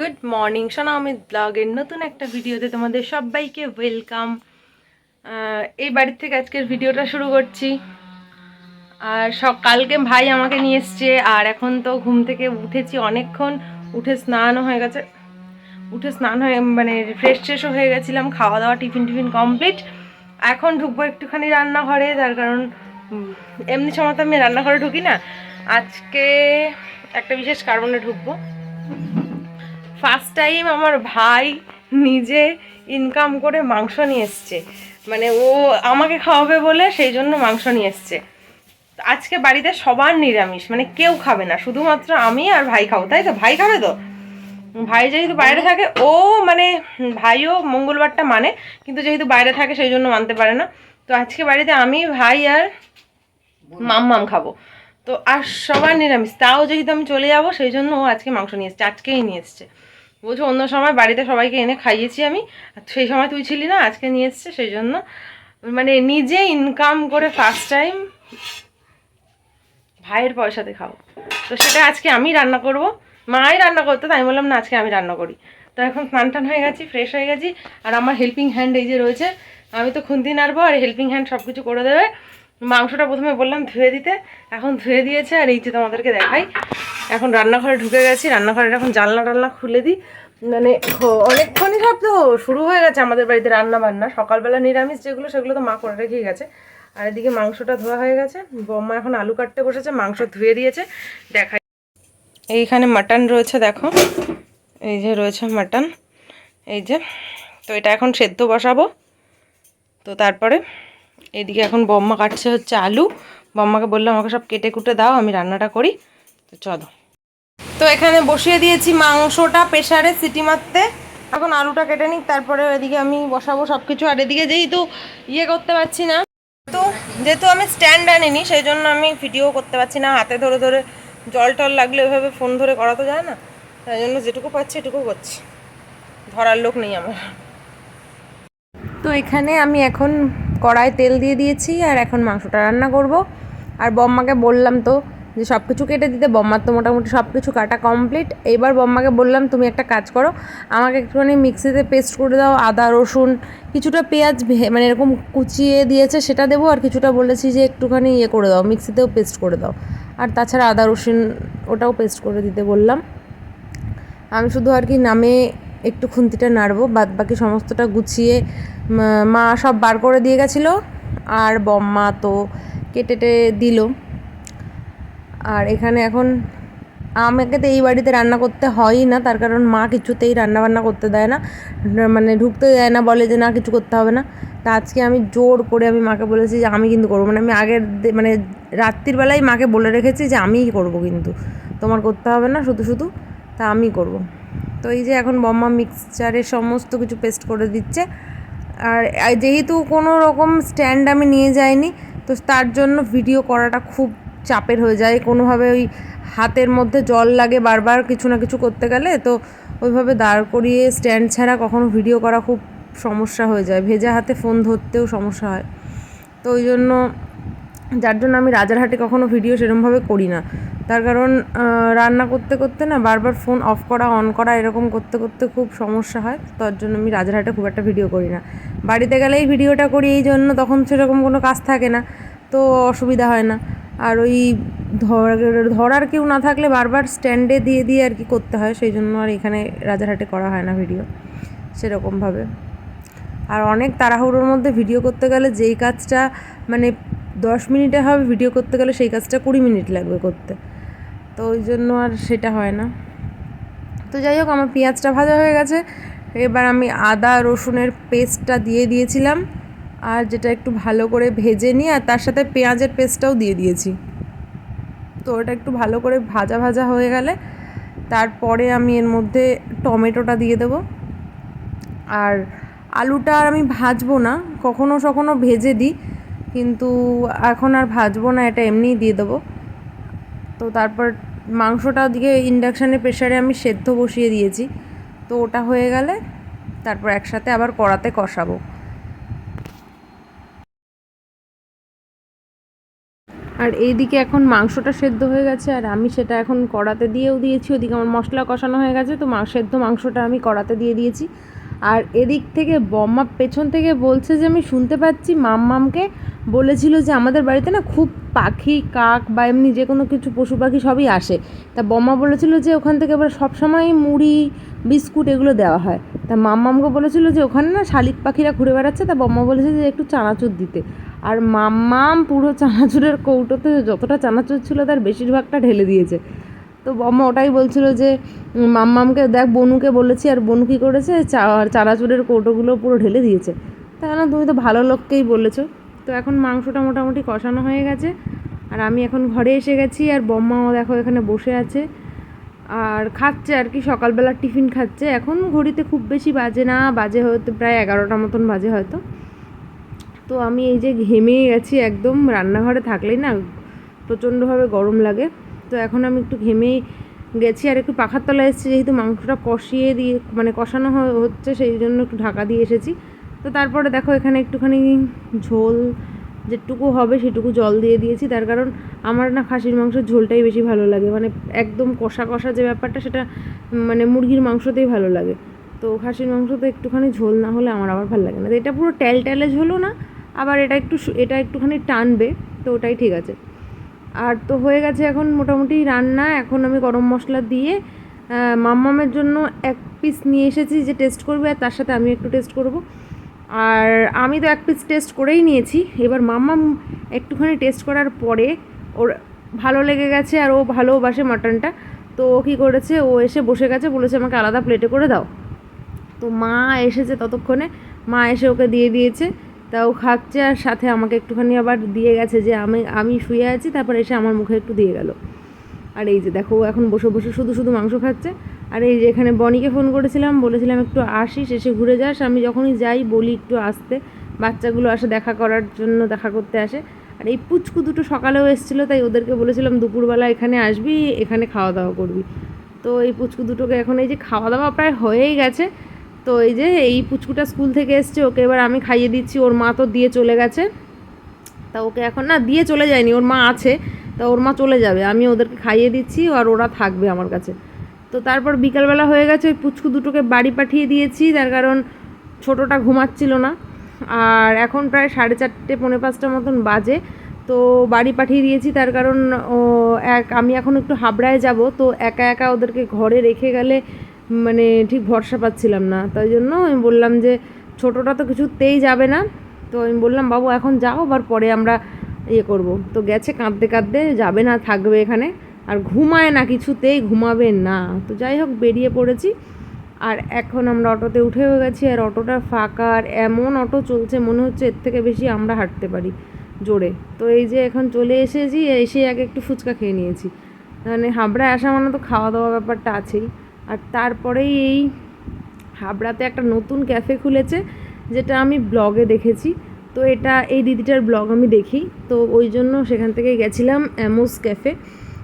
Good morning. সোনা অমিত ব্লগের নতুন একটা ভিডিওতে তোমাদের সবাইকে ওয়েলকাম। এই বাড়ির থেকে আজকের ভিডিওটা শুরু করছি। আর সকালকে ভাই আমাকে নিয়ে এসছে, আর এখন তো ঘুম থেকে উঠেছি অনেকক্ষণ। উঠে স্নানও হয়ে গেছে। উঠে স্নান হয়ে মানে ফ্রেশ ট্রেশও হয়ে গেছিলাম খাওয়া দাওয়া টিফিন টিফিন কমপ্লিট এখন ঢুকবো একটুখানি রান্নাঘরে, তার কারণ এমনি সময় তো আমি রান্নাঘরে ঢুকি না। আজকে একটা বিশেষ কারণে ঢুকবো। ফার্স্ট টাইম আমার ভাই নিজে ইনকাম করে মাংস নিয়ে এসছে। মানে ও আমাকে খাওয়াবে বলে সেই জন্য মাংস নিয়ে এসছে। আজকে বাড়িতে সবার নিরামিষ মানে কেউ খাবে না। শুধুমাত্র আমি আর ভাই খাব, তাই তো? ভাই খাবে তো? ভাই যেহেতু বাইরে থাকে, ও মানে ভাইও মঙ্গলবারটা মানে কিন্তু যেহেতু বাইরে থাকে সেই জন্য মানতে পারে না। তো আজকে বাড়িতে আমি, ভাই আর মাম্মাম খাব। তো আর সবার নিরামিষ, তাও যেহেতু আমি চলে যাব, সেই জন্য ও আজকে মাংস নিয়ে এসছে, আজকেই নিয়ে এসছে। বলছো, অন্য সময় বাড়িতে সবাইকে এনে খাইয়েছি আমি। সেই সময় তুই ছিলি না, আজকে নিয়ে এসছে, সেই জন্য। মানে নিজে ইনকাম করে ফার্স্ট টাইম ভাইয়ের পয়সাতে খাও। তো সেটা আজকে আমি রান্না করব। মাই রান্না করতে, তাই বললাম, না, আজকে আমি রান্না করি। তো এখন স্নান টান হয়ে গেছি ফ্রেশ হয়ে গেছি। আর আমার হেল্পিং হ্যান্ড এই যে রয়েছে, আমি তো খুন্তি নাড়বো, আর হেল্পিং হ্যান্ড সব কিছু করে দেবে। মাংসটা প্রথমে বললাম ধুয়ে দিতে, এখন ধুয়ে দিয়েছে আর এই যে তোমাদেরকে দেখাই। এখন রান্নাঘরে ঢুকে গেছি, রান্নাঘরের এখন জানলা টালনা খুলে দিই। মানে অনেকক্ষণই সব তো শুরু হয়ে গেছে আমাদের বাড়িতে রান্না বান্না সকালবেলা নিরামিষ যেগুলো, সেগুলো তো মা করে রেখেই গেছে। আর এদিকে মাংসটা ধোয়া হয়ে গেছে। বম্মা এখন আলু কাটতে বসেছে, মাংস ধুয়ে দিয়েছে। দেখাই। এইখানে মাটন রয়েছে, দেখো। এই যে রয়েছে মাটন। এই যে, তো এটা এখন সেদ্ধ বসাবো। তো তারপরে এইদিকে এখন বম্মা কাটছে হচ্ছে আলু। বম্মাকে বললাম, আমাকে সব কেটে কুটে দাও, আমি রান্নাটা করি। তো চলো। তো এখানে বসিয়ে দিয়েছি মাংসটা প্রেসারে সিটি মারতে। এখন আলুটা কেটে নিই তারপরে এদিকে আমি বসাবো সব কিছু আর এদিকে যেহেতু ইয়ে করতে পারছি না, তো যেহেতু আমি স্ট্যান্ড আনিনি, সেই জন্য আমি ভিডিও করতে পারছি না। হাতে ধরে ধরে জল টল লাগলে ওইভাবে ফোন ধরে করা তো যায় না। তাই জন্য যেটুকু পাচ্ছি, এটুকু করছি। ধরার লোক নেই আমার। তো এখানে আমি এখন কড়ায় তেল দিয়ে দিয়েছি আর এখন মাংসটা রান্না করব। আর বম্মাকে বললাম তো যে সব কিছু কেটে দিতে, বম্মার তো মোটামুটি সব কিছু কাটা কমপ্লিট। এইবার বম্মাকে বললাম, তুমি একটা কাজ করো, আমাকে একটুখানি মিক্সিতে পেস্ট করে দাও, আদা, রসুন, কিছুটা পেঁয়াজ মানে এরকম কুচিয়ে দিয়েছে সেটা দেবো আর কিছুটা বলেছি যে একটুখানি ইয়ে করে দাও, মিক্সিতেও পেস্ট করে দাও। আর তাছাড়া আদা, রসুন ওটাও পেস্ট করে দিতে বললাম। আমি শুধু আর কি নামে একটু খুন্তিটা নাড়বো বাদ বাকি সমস্তটা গুছিয়ে, মা- সব বার করে দিয়ে গেছিল, আর বম্মা তো কেটে টেটে দিল। আর এখানে এখন আমাকে তো এই বাড়িতে রান্না করতে হয়ই না, তার কারণ মা কিছুতেই রান্না বান্না করতে দেয় না মানে ঢুকতে দেয় না, বলে যে না কিছু করতে হবে না। তা আজকে আমি জোর করে আমি মাকে বলেছি যে আমি কিন্তু করব মানে আমি আগের মানে রাত্রির বেলায় মাকে বলে রেখেছি যে আমিই করব কিন্তু, তোমার করতে হবে না শুধু শুধু, তা আমি করব। তো এই যে এখন বম্মা মিক্সচারে সমস্ত কিছু পেস্ট করে দিচ্ছে। আর যেহেতু কোনো রকম স্ট্যান্ড আমি নিয়ে যাইনি, তো তার জন্য ভিডিও করাটা খুব চাপের হয়ে যায়। কোনোভাবে ওই হাতের মধ্যে জল লাগে বারবার কিছু না কিছু করতে গেলে, তো ওইভাবে দাঁড় করিয়ে স্ট্যান্ড ছাড়া কখনো ভিডিও করা খুব সমস্যা হয়ে যায়। ভেজা হাতে ফোন ধরতেও সমস্যা হয়। তো ওই জন্য যার জন্য আমি রাজারহাটে কখনো ভিডিও সেরকমভাবে করি না। তার কারণ রান্না করতে করতে না বারবার ফোন অফ করা অন করা এরকম করতে করতে খুব সমস্যা হয়। তার জন্য আমি রাজারহাটে খুব একটা ভিডিও করি না। বাড়িতে গেলেই ভিডিওটা করি এই জন্য তখন সেরকম কোনো কাজ থাকে না। তো অসুবিধা হয় না। আর ওই ধর- ধরার কেউ না থাকলে বারবার স্ট্যান্ডে দিয়ে দিয়ে আর কি করতে হয়। সেই জন্য আর এখানে রাজারহাটে করা হয় না ভিডিও সেরকমভাবে। আর অনেক তাড়াহুড়োর মধ্যে ভিডিও করতে গেলে যেই কাজটা মানে দশ মিনিটে হবে ভিডিও করতে গেলে সেই কাজটা কুড়ি মিনিট লাগবে করতে। তো ওই জন্য আর সেটা হয় না। তো যাই হোক, আমার পেঁয়াজটা ভাজা হয়ে গেছে। এবার আমি আদা, রসুনের পেস্টটা দিয়ে দিয়েছিলাম। আর যেটা একটু ভালো করে ভেজে নিয়ে, আর তার সাথে পেঁয়াজের পেস্টটাও দিয়ে দিয়েছি। তো ওটা একটু ভালো করে ভাজা ভাজা হয়ে গেলে, তারপরে আমি এর মধ্যে টমেটোটা দিয়ে দেবো। আর আলুটা আর আমি ভাজবো না, কখনো সখনো ভেজে দিই। কিন্তু এখন আর ভাজবো না, এটা এমনিই দিয়ে দেবো। তো তারপর মাংসটা ওদিকে ইন্ডাকশানে প্রেশারে আমি সেদ্ধ বসিয়ে দিয়েছি। তো ওটা হয়ে গেলে তারপর একসাথে আবার কড়াতে কষাবো। আর এইদিকে এখন মাংসটা সেদ্ধ হয়ে গেছে, আর আমি সেটা এখন কড়াতে দিয়েও দিয়েছি। ওদিকে আমার মশলা কষানো হয়ে গেছে, তো সেদ্ধ মাংসটা আমি কড়াতে দিয়ে দিয়েছি। আর এদিক থেকে বম্মা পেছন থেকে বলছে যে, আমি শুনতে পাচ্ছি মাম্মামকে বলেছিল যে, আমাদের বাড়িতে না খুব পাখি, কাক বা এমনি যে কোনো কিছু পশু পাখি সবই আসে। তা বম্মা বলেছিল যে, ওখান থেকে এবার সবসময় মুড়ি, বিস্কুট এগুলো দেওয়া হয়। তা মাম্মামকে বলেছিল যে, ওখানে না শালিক পাখিরা ঘুরে বেড়াচ্ছে। তা বম্মা বলেছে যে, একটু চানাচুর দিতে। আর মাম্মাম পুরো চানাচুরের কৌটোতে যতটা চানাচুর ছিল, তার বেশিরভাগটা ঢেলে দিয়েছে। তো বম্মা ওটাই বলছিল যে, মাম্মামকে দেখ বনুকে বলেছি, আর বনু কী করেছে? চানাচুরের কৌটোগুলো পুরো ঢেলে দিয়েছে। না, তুমি তো ভালো লোককেই বলেছ। তো এখন মাংসটা মোটামুটি কষানো হয়ে গেছে। আর আমি এখন ঘরে এসে গেছি, আর বম্মাও দেখো এখানে বসে আছে। আর খাচ্ছে আর কি সকালবেলা টিফিন খাচ্ছে। এখন ঘড়িতে খুব বেশি বাজে না, বাজে হয়তো প্রায় এগারোটা মতন বাজে হয়তো। তো আমি এই যে ঘেমে গেছি একদম, রান্নাঘরে থাকলেই না, প্রচণ্ডভাবে গরম লাগে। তো এখন আমি একটু ঘেমেই গেছি আর একটু পাখার তলায় এসেছি, যেহেতু মাংসটা কষিয়ে দিয়ে মানে কষানো হচ্ছে, সেই জন্য একটু ঢাকা দিয়ে এসেছি। তো তারপরে দেখো এখানে একটুখানি ঝোল যেটুকু হবে সেটুকু জল দিয়ে দিয়েছি। তার কারণ আমার না খাসির মাংসের ঝোলটাই বেশি ভালো লাগে। মানে একদম কষা কষা যে ব্যাপারটা, সেটা মানে মুরগির মাংসতেই ভালো লাগে। তো খাসির মাংস তো একটুখানি ঝোল না হলে আমার আবার ভালো লাগে না। এটা পুরো ট্যাল ট্যালে ঝোলও না, আবার এটা একটু এটা একটুখানি টানবে, তো ওটাই ঠিক আছে। আর তো হয়ে গেছে এখন মোটামুটি রান্না। এখন আমি গরম মশলা দিয়ে মাম্মামের জন্য এক পিস নিয়ে এসেছি যে টেস্ট করবে, আর তার সাথে আমি একটু টেস্ট করব। আর আমি তো এক পিস টেস্ট করেই নিয়েছি। এবার মাম্মাম একটুখানি টেস্ট করার পরে ওর ভালো লেগে গেছে আর ও ভালোবাসে মাটনটা। তো ও কী করেছে? ও এসে বসে গেছে, বলেছে আমাকে আলাদা প্লেটে করে দাও। তো মা এসেছে ততক্ষণে। মা এসে ওকে দিয়ে দিয়েছে। তা ও খাচ্ছে আর সাথে আমাকে একটুখানি আবার দিয়ে গেছে যে আমি আমি শুয়ে আছি, তারপর এসে আমার মুখে একটু দিয়ে গেল। আর এই যে দেখো এখন বসে বসে শুধু শুধু মাংস খাচ্ছে। আর এই যে এখানে বনিকে ফোন করেছিলাম, বলেছিলাম একটু আসিস, এসে ঘুরে যাস। আমি যখনই যাই বলি একটু আসতে। বাচ্চাগুলো আসে দেখা করার জন্য, দেখা করতে আসে। আর এই পুচকু দুটো সকালেও এসেছিল, তাই ওদেরকে বলেছিলাম দুপুরবেলা এখানে আসবি, এখানে খাওয়া দাওয়া করবি। তো এই পুচকু দুটোকে এখন এই যে খাওয়া দাওয়া প্রায় হয়েই গেছে। তো এই যে এই পুচকুটা স্কুল থেকে এসছে, ওকে এবার আমি খাইয়ে দিচ্ছি। ওর মা তো দিয়ে চলে গেছে। তা ওকে এখন না দিয়ে চলে যায়নি, ওর মা আছে। তা ওর মা চলে যাবে, আমি ওদেরকে খাইয়ে দিচ্ছি আর ওরা থাকবে আমার কাছে। তো তারপর বিকালবেলা হয়ে গেছে, ওই পুচকু দুটোকে বাড়ি পাঠিয়ে দিয়েছি। তার কারণ ছোটোটা ঘুমাচ্ছিল না। আর এখন প্রায় সাড়ে চারটে, পৌনে পাঁচটা মতন বাজে। তো বাড়ি পাঠিয়ে দিয়েছি, তার কারণ ও এক, আমি এখন একটু হাবড়ায় যাব। তো একা একা ওদেরকে ঘরে রেখে গেলে মানে ঠিক ভরসা পাচ্ছিলাম না। তাই জন্য আমি বললাম যে, ছোটোটা তো কিছুতেই যাবে না। তো আমি বললাম, বাবু, এখন যাও, আবার পরে আমরা ইয়ে করব। তো গেছে কাঁদতে কাঁদতে, যাবে না, থাকবে এখানে। আর ঘুমায় না, কিছুতেই ঘুমাবে না। তো যাই হোক, বেরিয়ে পড়েছি। আর এখন আমরা অটোতে উঠেও গেছি, আর অটোটা ফাঁকা, আর এমন অটো চলছে, মনে হচ্ছে এর থেকে বেশি আমরা হাঁটতে পারি জোরে। তো এই যে এখন চলে এসেছি, এসে আগে একটু ফুচকা খেয়ে নিয়েছি। মানে হাবড়ায় আসা মানে তো খাওয়া দাওয়া ব্যাপারটা আছেই। আর তারপরেই এই হাবড়াতে একটা নতুন ক্যাফে খুলেছে, যেটা আমি ব্লগে দেখেছি। তো এটা এই দিদিটার ব্লগ আমি দেখি। তো ওই জন্য সেখান থেকে গেছিলাম অ্যামোস ক্যাফে।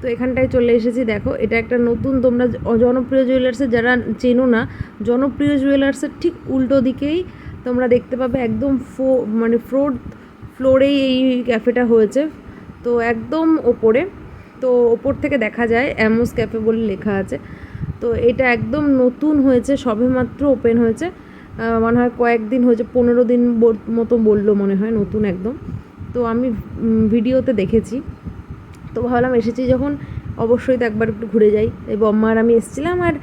তো এখানটায় চলে এসেছি। দেখো, এটা একটা নতুন, তোমরা জনপ্রিয় জুয়েলার্সের যারা চেনো না, জনপ্রিয় জুয়েলার্সের ঠিক উল্টো দিকেই তোমরা দেখতে পাবে একদম ফো মানে ফ্লোর, ফ্লোরেই এই ক্যাফেটা হয়েছে। তো একদম ওপরে। তো ওপর থেকে দেখা যায় অ্যামোস ক্যাফে বলে লেখা আছে। তো এটা একদম নতুন হয়েছে সবেমাত্র ওপেন হয়েছে। মনে হয় কয়েকদিন হয়েছে, পনেরো দিন মতো বলল মনে হয়, নতুন একদম। তো আমি ভিডিওতে দেখেছি। তো ভাবলাম এসেছি যখন, অবশ্যই তো একবার একটু ঘুরে যাই। এই বম্মার আমি এসেছিলাম আর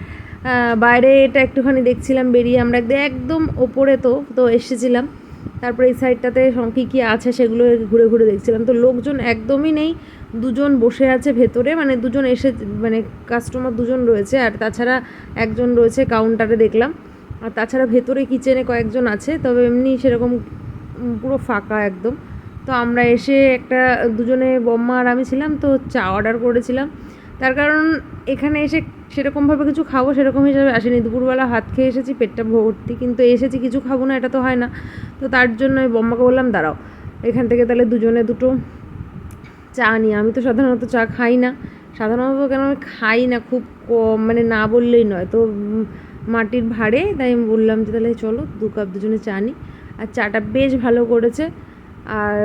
বাইরে এটা একটুখানি দেখছিলাম, বেরিয়ে আমরা একদম ওপরে তো তো এসেছিলাম। তারপরে এই সাইডটাতে কী কী আছে সেগুলো ঘুরে ঘুরে দেখছিলাম। তো লোকজন একদমই নেই, দুজন বসে আছে ভেতরে মানে দুজন এসে মানে কাস্টমার দুজন রয়েছে, আর তাছাড়া একজন রয়েছে কাউন্টারে দেখলাম। আর তাছাড়া ভেতরে কিচেনে কয়েকজন আছে, তবে এমনি সেরকম পুরো ফাঁকা একদম। তো আমরা এসে একটা দুজনে বম্মা আর আমি ছিলাম, তো চা অর্ডার করেছিলাম। তার কারণ এখানে এসে সেরকমভাবে কিছু খাব সেরকম হিসাবে আসেনি। দুপুরবেলা হাত খেয়ে এসেছি, পেটটা ভর্তি, কিন্তু এসেছি কিছু খাব না, এটা তো হয় না। তো তার জন্য আমি বম্মাকে বললাম, দাঁড়াও, এখান থেকে তাহলে দুজনে দুটো চা নিই আমি তো সাধারণত চা খাই না। সাধারণত কেন আমি খাই না, খুব কম মানে না বললেই নয়। তো মাটির ভাড়ে, তাই আমি বললাম যে তাহলে চলো দু কাপ দুজনে চা নিই। আর চাটা বেশ ভালো করেছে। আর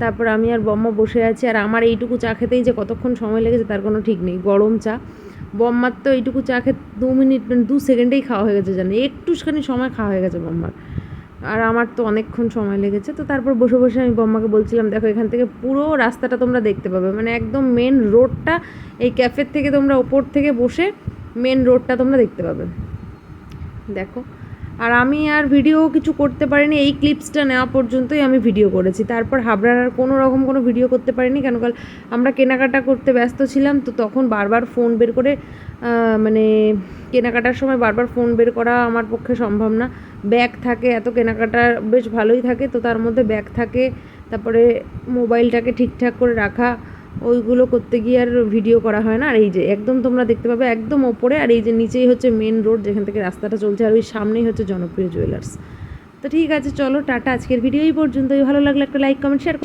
তারপর আমি আর বম্মা বসে আছি, আর আমার এইটুকু চা খেতেই যে কতক্ষণ সময় লেগেছে তার কোনো ঠিক নেই, গরম চা। বম্মার তো এইটুকু চা খেতে দু মিনিট মানে দু সেকেন্ডেই খাওয়া হয়ে গেছে জানো, একটুখানি সময় খাওয়া হয়ে গেছে বম্মার। আর আমার তো অনেকক্ষণ সময় লেগেছে, তো তারপর বসে বসে আমি বম্মাকে বলছিলাম, দেখো, এখান থেকে পুরো রাস্তাটা তোমরা দেখতে পাবে। মানে একদম মেন রোডটা এই ক্যাফের থেকে তোমরা ওপর থেকে বসে মেন রোডটা তোমরা দেখতে পাবে। দেখো। আর আমি আর ভিডিও কিছু করতে পারিনি, এই ক্লিপসটা নেওয়া পর্যন্তই আমি ভিডিও করেছি। তারপর হাবড়ার আর কোনো রকম কোনো ভিডিও করতে পারিনি, কেন কাল আমরা কেনাকাটা করতে ব্যস্ত ছিলাম, তো তখন বারবার ফোন বের করে মানে কেনাকাটার সময় বারবার ফোন বের করা আমার পক্ষে সম্ভব না। ব্যাগ থাকে, এত কেনাকাটা বেশ ভালোই থাকে, তো তার মধ্যে ব্যাগ থাকে, তারপরে মোবাইলটাকে ঠিকঠাক করে রাখা ওইগুলো করতে গিয়ে আর ভিডিও করা হয় না। আর এই যে একদম তোমরা দেখতে পাবে একদম ওপরে, আর এই যে নিচেই হচ্ছে মেন রোড যেখান থেকে রাস্তাটা চলছে, আর ওই সামনেই হচ্ছে জনপ্রিয় জুয়েলার্স তো ঠিক আছে, চলো, টাটা, আজকের ভিডিও এই পর্যন্তই। ভালো লাগলে একটা লাইক কমেন্ট শেয়ার